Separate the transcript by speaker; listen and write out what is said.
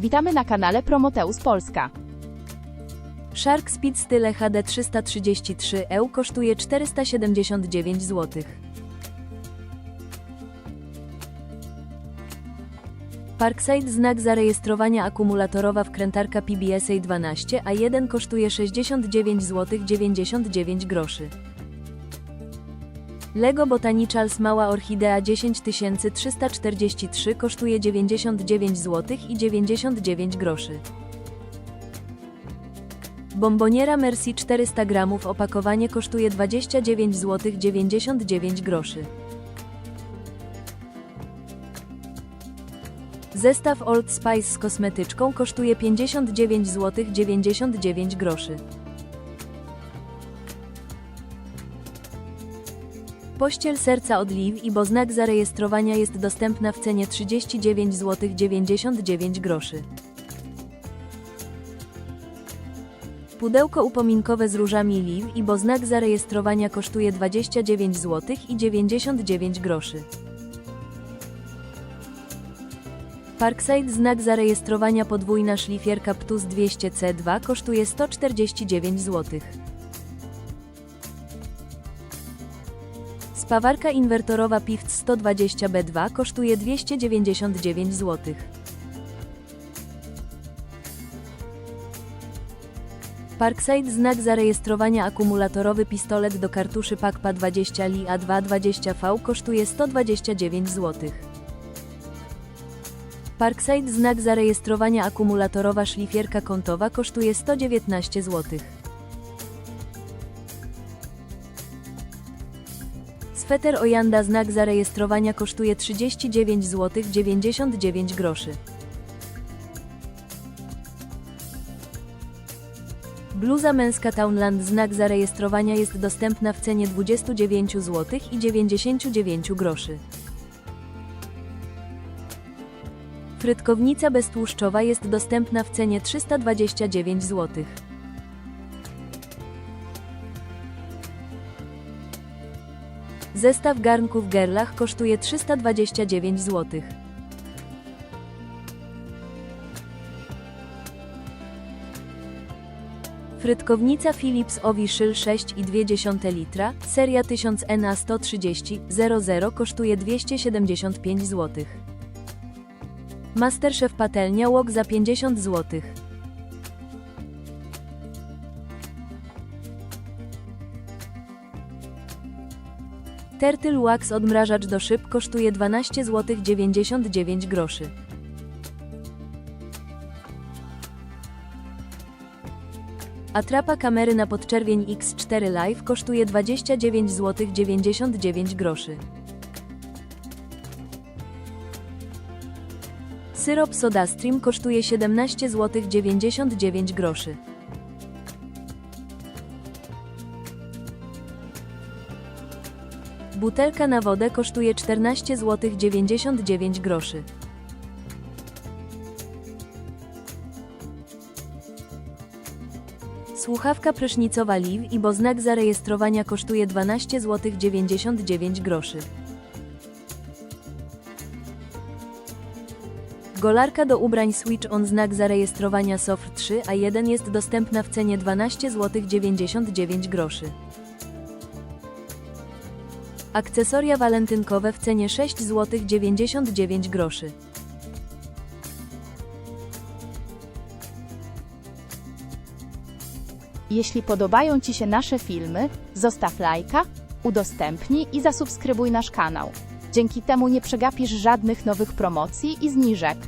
Speaker 1: Witamy na kanale Promoteus Polska.
Speaker 2: Shark Speed Style HD 333 EU kosztuje 479 zł. Parkside znak zarejestrowania akumulatorowa wkrętarka PBSA 12 A1 kosztuje 69 zł 99 groszy. Lego Botanicals Mała Orchidea 10343 kosztuje 99 zł i 99 groszy. Bomboniera Merci 400 gramów opakowanie kosztuje 29 zł 99 groszy. Zestaw Old Spice z kosmetyczką kosztuje 59 zł 99 groszy. Pościel serca od Liv i bo znak zarejestrowania jest dostępna w cenie 39 zł 99 groszy. Pudełko upominkowe z różami Liv i bo znak zarejestrowania kosztuje 29 zł i 99 groszy. Parkside znak zarejestrowania podwójna szlifierka Ptus 200C2 kosztuje 149 zł. Spawarka inwertorowa PIFT 120B2 kosztuje 299 zł. Parkside znak zarejestrowania akumulatorowy pistolet do kartuszy PAKPA 20 Li A220V kosztuje 129 zł. Parkside znak zarejestrowania akumulatorowa szlifierka kątowa kosztuje 119 zł. Sweter Ojanda znak zarejestrowania kosztuje 39 zł 99 groszy. Bluza męska Townland znak zarejestrowania jest dostępna w cenie 29 zł i 99 groszy. Frytkownica beztłuszczowa jest dostępna w cenie 329 zł. Zestaw garnków Gerlach kosztuje 329 zł. Frytkownica Philips Ovi-Szyl 6,2 litra, seria 1000 NA 130 00 kosztuje 275 zł. Masterchef Patelnia Łok za 50 zł. Tertyl Wax odmrażacz do szyb kosztuje 12 zł 99 groszy. Atrapa kamery na podczerwień X4 Live kosztuje 29 zł 99 groszy. Syrop SodaStream kosztuje 17 zł 99 groszy. Butelka na wodę kosztuje 14 zł 99 groszy. Słuchawka prysznicowa Liv i bo znak zarejestrowania kosztuje 12 zł 99 groszy. Golarka do ubrań Switch on znak zarejestrowania SOFR 3 a 1 jest dostępna w cenie 12 zł 99 groszy. Akcesoria walentynkowe w cenie 6 zł 99 groszy.
Speaker 1: Jeśli podobają Ci się nasze filmy, zostaw lajka, udostępnij i zasubskrybuj nasz kanał. Dzięki temu nie przegapisz żadnych nowych promocji i zniżek.